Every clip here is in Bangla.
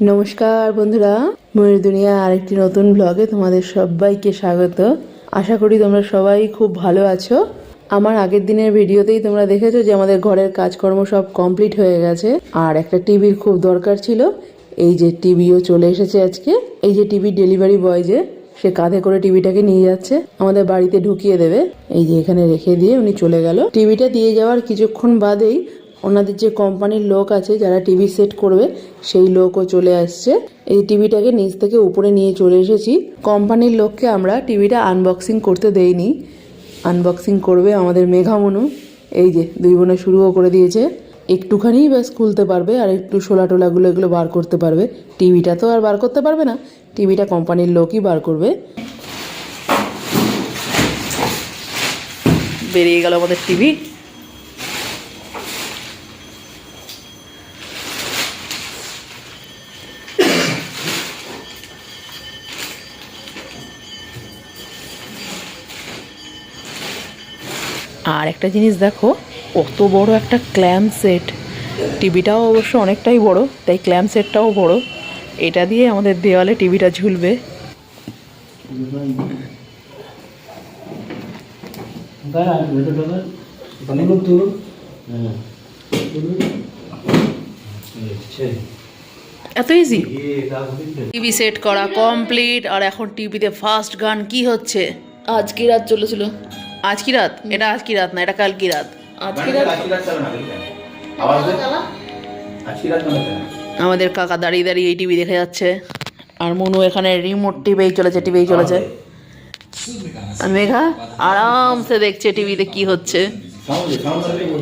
নমস্কার বন্ধুরা, ময়ূর দুনিয়া আরেকটি নতুন ব্লগে তোমাদের সবাইকে স্বাগত। আশা করি তোমরা সবাই খুব ভালো আছো। আমার আগের দিনের ভিডিওতেই তোমরা দেখেছ যে আমাদের ঘরের কাজকর্ম সব কমপ্লিট হয়ে গেছে। আর একটা টিভির খুব দরকার ছিল। এই যে টিভিও চলে এসেছে আজকে। এই যে টিভি ডেলিভারি বয় যে, সে কাঁধে করে টিভিটাকে নিয়ে যাচ্ছে। আমাদের বাড়িতে ঢুকিয়ে দেবে। এই যে এখানে রেখে দিয়ে উনি চলে গেল। টিভিটা দিয়ে যাওয়ার কিছুক্ষণ বাদেই ওনাদের যে কোম্পানির লোক আছে, যারা টিভি সেট করবে, সেই লোকও চলে আসছে। এই টিভিটাকে নিচ থেকে উপরে নিয়ে চলে এসেছি। কোম্পানির লোককে আমরা টিভিটা আনবক্সিং করতে দেইনি। আনবক্সিং করবে আমাদের মেঘামনু। এই যে, দুই বোনে শুরুও করে দিয়েছে। একটুখানি ব্যাস খুলতে পারবে, আর একটু শোলা টোলাগুলো এগুলো বার করতে পারবে। টিভিটা তো আর বার করতে পারবে না। টিভিটা কোম্পানির লোকই বার করবে। বেরিয়ে গেল আমাদের টিভি আর একটা জিনিস দেখো, কত বড় একটা ক্ল্যাম সেট টিভিটাও অবশ্য অনেকটাই বড়, তাই ক্ল্যাম সেটটাও বড়। এটা দিয়ে আমাদের দেওয়ালে টিভিটা ঝুলবে। এত ইজি টিভি সেট করা কমপ্লিট আর এখন টিভিতে ফার্স্ট গান, কি হচ্ছে? আজকে রাত চলেছিল। আজ কি রাত এটা আজ কি রাত? না এটা কাল কি রাত আজ কি রাত আমাদের কাকা দাঁড়িয়ে দাঁড়িয়ে এই টিভি দেখে যাচ্ছে। আর মনু এখানে রিমোট টিভিই চলেছে টিভিই চলেছে। আর মেঘা আরামসে দেখছে টিভিতে কি হচ্ছে।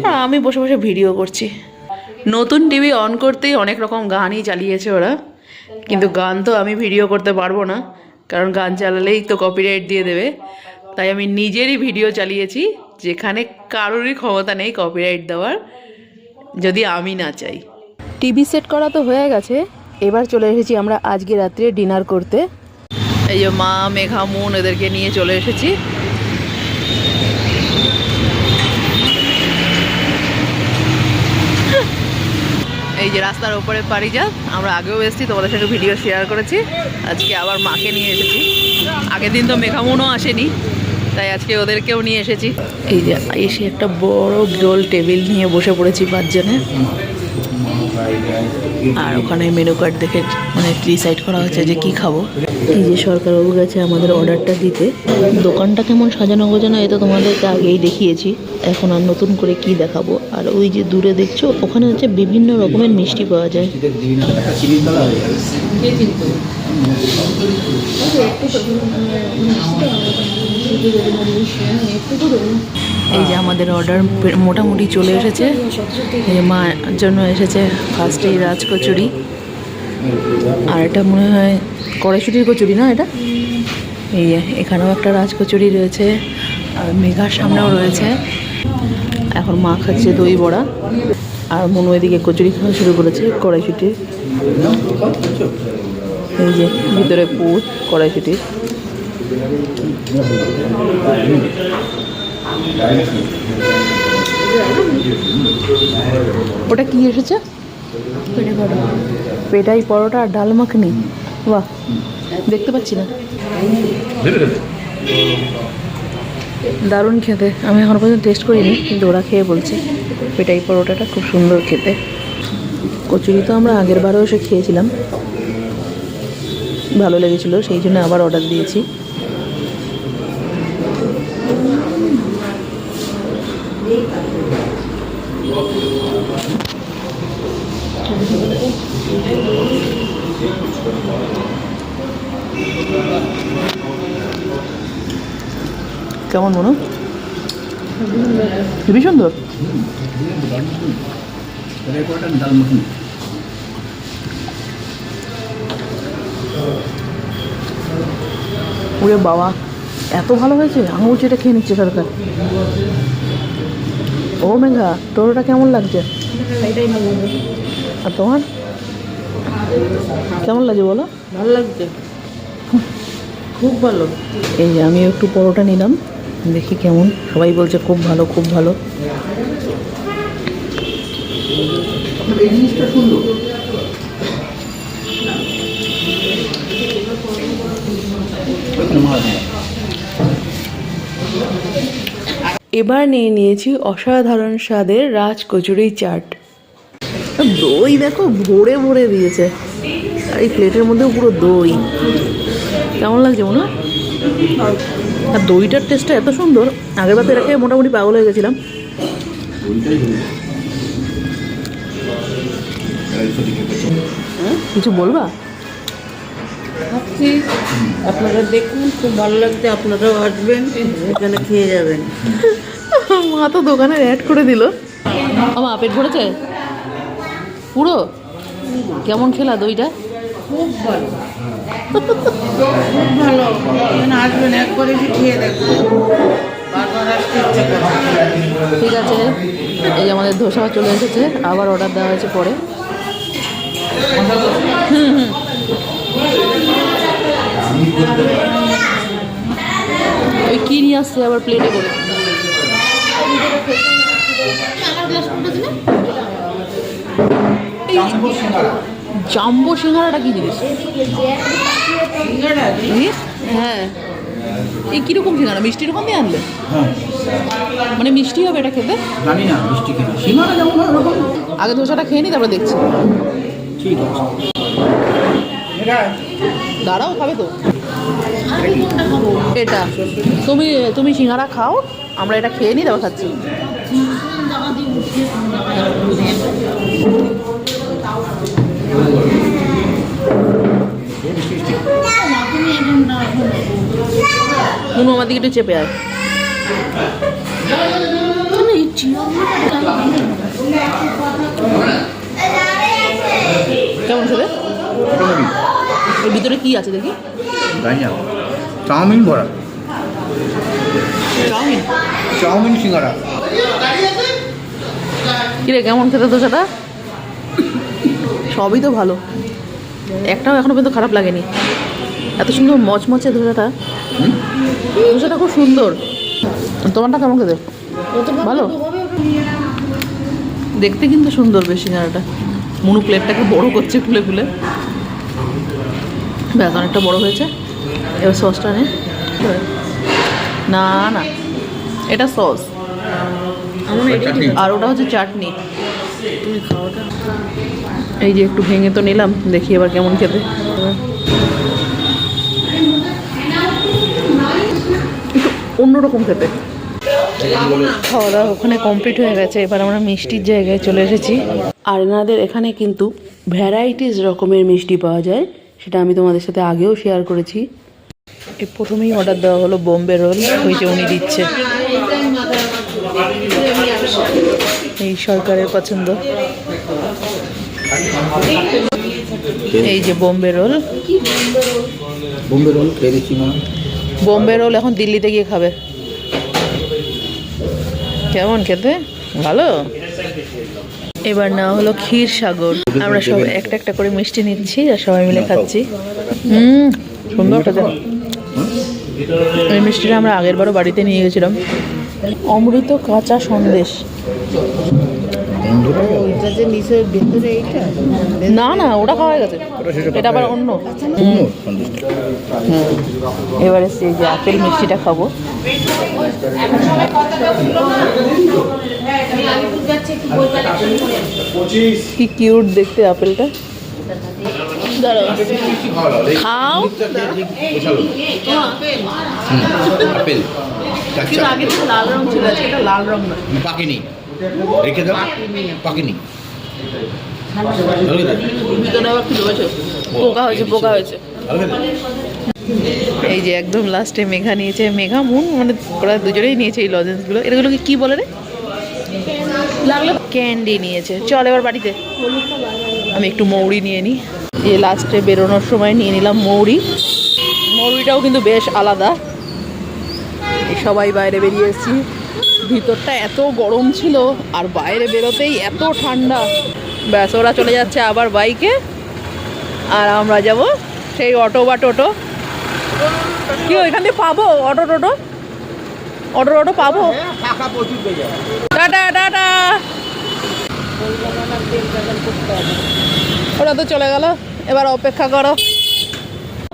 আর আমি বসে বসে ভিডিও করছি। নতুন টিভি অন করতেই অনেক রকম গানই চালিয়েছে ওরা। কিন্তু গান তো আমি ভিডিও করতে পারব না কারণ গান চালালেই তো কপিরাইট দিয়ে দেবে। তাই আমি নিজেরই ভিডিও চালিয়েছি যেখানে কারোরই ক্ষমতা নেই কপিরাইট দেওয়ার যদি আমি না চাই। টিভি সেট করা তো হয়ে গেছে এবার চলে এসেছি আমরা আজকে রাত্রে ডিনার করতে। এই যে মা মেঘা মুন এদেরকে নিয়ে চলে এসেছি। এই যে রাস্তার ওপরে পারিজাত আমরা আগেও এসেছি তোমাদের সাথে ভিডিও শেয়ার করেছি। আজকে আবার মাকে নিয়ে এসেছি। আগের দিন তো মেঘামুনও আসেনি। তাই আজকে ওদেরকেও নিয়ে এসেছি। এই যে, এসে একটা বড় গোল টেবিল নিয়ে বসে পড়েছি পাঁচজনে। আর ওখানে মেনু কার্ড দেখে মানে ডিসাইড করা হচ্ছে যে কি খাব। এই যে সরকার সরকারবাবু গেছে আমাদের অর্ডারটা দিতে, দোকানটা কেমন সাজানো গোছানো এ তো তোমাদেরকে আগেই দেখিয়েছি। এখন আর নতুন করে কি দেখাবো? আর ওই যে দূরে দেখছ, ওখানে হচ্ছে বিভিন্ন রকমের মিষ্টি পাওয়া যায়। এই যে আমাদের অর্ডার মোটামুটি চলে এসেছে। মার জন্য এসেছে ফার্স্টেই রাজ কচুরি আর এটা মনে হয় কড়াইশুটির কচুরি না এটা? এই এখানেও একটা রাজ কচুরি রয়েছে, আর মেঘার সামনেও রয়েছে। এখন মা খাচ্ছে দই বড়া। আর মনু এদিকে কচুরি খাওয়া শুরু করেছে কড়াইশুটির এই যে ভিতরে পুর কড়াইশুটির। ওটা কি এসেছে? পেটাই পরোটা আর ডাল মাখনি। বাহ, দেখতে পাচ্ছি না। দারুণ খেতে। আমি এখন পর্যন্ত টেস্ট করিনি, কিন্তু ওরা খেয়ে বলছে, পেটাই পরোটাটা খুব সুন্দর খেতে। কচুরি তো আমরা আগের বারেও এসে খেয়েছিলাম। ভালো লেগেছিলো, সেই জন্য আবার অর্ডার দিয়েছি। কেমন মনে? খুবই সুন্দর। ওরে বাবা এত ভালো হয়েছে? আঙুল চেটে খেয়ে নিচ্ছে সরকার। ও মেঘা তোর ওটা কেমন লাগছে? আর তোমার? কেমন লাগে বলো? ভালো লাগছে। খুব ভালো। এই যে আমি একটু পরোটা নিলাম দেখি কেমন। সবাই বলছে খুব ভালো খুব ভালো। এবার নিয়ে নিয়েছি অসাধারণ স্বাদের রাজ কচুরি চাট। দই দেখো ভরে ভরে দিয়েছে। আর এই প্লেটের মধ্যেও পুরো দই। কেমন লাগছে মনে হয়? আর দইটার টেস্টটা এত সুন্দর আগের বার তো এটাকে মোটামুটি পাগল হয়ে গেছিলাম। হ্যাঁ? কিছু বলবা? ভাবছি আপনারা দেখুন খুব ভালো লাগছে আপনারাও আসবেন এখানে খেয়ে যাবেন। মা তো দোকানে অ্যাড করে দিল। আমার পেট ভরেছে পুরো? কেমন খেলা দইটা? খুব ভালো। খুব ভালো। আসবেন একবার এসে খেয়ে দেখবেন ঠিক আছে। এই আমাদের ধোসা চলে এসেছে। আবার অর্ডার দেওয়া হয়েছে পরে। হুম হুম। ওই কি নিয়ে আসছে আবার প্লেটে করে? জাম্বো সিঙ্গারাটা কি জিনিস? হ্যাঁ। এই কীরকম সিঙ্গারা? মিষ্টি রকম দিয়ে আনলে? মানে মিষ্টি হবে এটা খেতে? জানি না মিষ্টি কিনা সীমানা যেমন হয় ওরকম। আগে ধোসাটা খেয়ে নি তারপরে দেখছি। ঠিক আছে। দাঁড়াও খাবে তো। এটা। তুমি তুমি সিঙ্গারা খাও আমরা এটা খেয়ে নিই তারপর খাচ্ছি। নুনু আমার দিকে একটু চেপে আয়। কেমন খেলে? এর ভিতরে কি আছে দেখি? চাউমিন ভরা চাউমিন? চাউমিন সিঙ্গারা। কিরে কেমন খেতে ধোসাটা সবই তো ভালো। একটাও এখনও পর্যন্ত খারাপ লাগেনি। এত সুন্দর মচমচে ধোসাটা। ধোসাটা খুব সুন্দর। তোমারটা কেমন খেতে? ভালো? দেখতে কিন্তু সুন্দর বেশি সিঙ্গারাটা মনু প্লেটটাকে বড় করছে খুলে খুলে ব্যাস অনেকটা বড় হয়েছে। এবার সসটা নে। না না। এটা সস। আর ওটা হচ্ছে চাটনি। তুমি খাওয়াটা এই যে একটু ভেঙে তো নিলাম, দেখি এবার কেমন খেতে। অন্যরকম খেতে। খাওয়া দাওয়া ওখানে কমপ্লিট হয়ে গেছে, এবার আমরা মিষ্টির জায়গায় চলে এসেছি। আর এনাদের এখানে কিন্তু ভ্যারাইটিস রকমের মিষ্টি পাওয়া যায়, সেটা আমি তোমাদের সাথে আগেও শেয়ার করেছি। প্রথমেই অর্ডার দেওয়া হলো বোম্বে রোল, ওই যে উনি দিচ্ছে। এই সরকারের পছন্দ। এই যে বোম্বে রোল। বোম্বে রোল খেয়ে দেখছি মা বোম্বে রোল এখন দিল্লিতে গিয়ে খাবে। কেমন খেতে? ভালো? এবার না হলো ক্ষীর সাগর। আমরা সব একটা একটা করে মিষ্টি নিচ্ছি আর সবাই মিলে খাচ্ছি। হুম সুন্দর খেতে। এই মিষ্টিটা আমরা আগের বারও বাড়িতে নিয়ে গেছিলাম। অমৃত কাঁচা সন্দেশ। না না ওটা খাওয়া গেছে। এটা আবার অন্য। হুম এবারে সেই যে আপেল মিষ্টিটা খাব। কি কিউট দেখতে আপেলটা। খাও। আপেল। কিন্তু আগে তো লাল রং ছিল আজকে এটা লাল রং না পাকেনি। রেখে দাও। পাকেনি। পোকা হয়েছে পোকা হয়েছে। এই যে একদম লাস্টে মেঘা নিয়েছে। মেঘা মুন মানে ওরা দুজনেই নিয়েছে এই লজেন্সগুলো এগুলোকে কি বলে রে? লাগল। ক্যান্ডি নিয়েছে। চল এবার বাড়িতে। আমি একটু মৌরি নিয়ে নিই যে লাস্টে বেরোনোর সময় নিয়ে নিলাম মৌরি। মৌরিটাও কিন্তু বেশ আলাদা। সবাই বাইরে বেরিয়ে এসেছি। ভিতরটা এত গরম ছিল আর বাইরে বেরোতেই এত ঠান্ডা। ব্যাস, ওরা চলে যাচ্ছে আবার বাইকে। আর আমরা যাব সেই অটো বা টোটো। কি, ওইখান দিয়ে পাবো অটো টোটো? অটো টোটো পাবো? Tata tata. ওরা তো চলে গেল। এবার অপেক্ষা করো।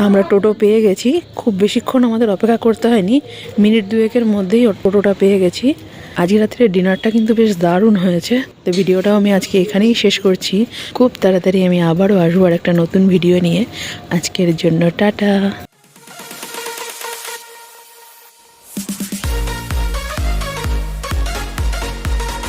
আমরা টোটো পেয়ে গেছি। খুব বেশিক্ষণ আমাদের অপেক্ষা করতে হয়নি। মিনিট দুয়েকের মধ্যেই টোটোটা পেয়ে গেছি। আজ রাত্রে ডিনারটা কিন্তু বেশ দারুণ হয়েছে। তো ভিডিওটাও আমি আজকে এখানেই শেষ করছি। খুব তাড়াতাড়ি আমি আবারও আসব আর একটা নতুন ভিডিও নিয়ে। আজকের জন্য টাটা।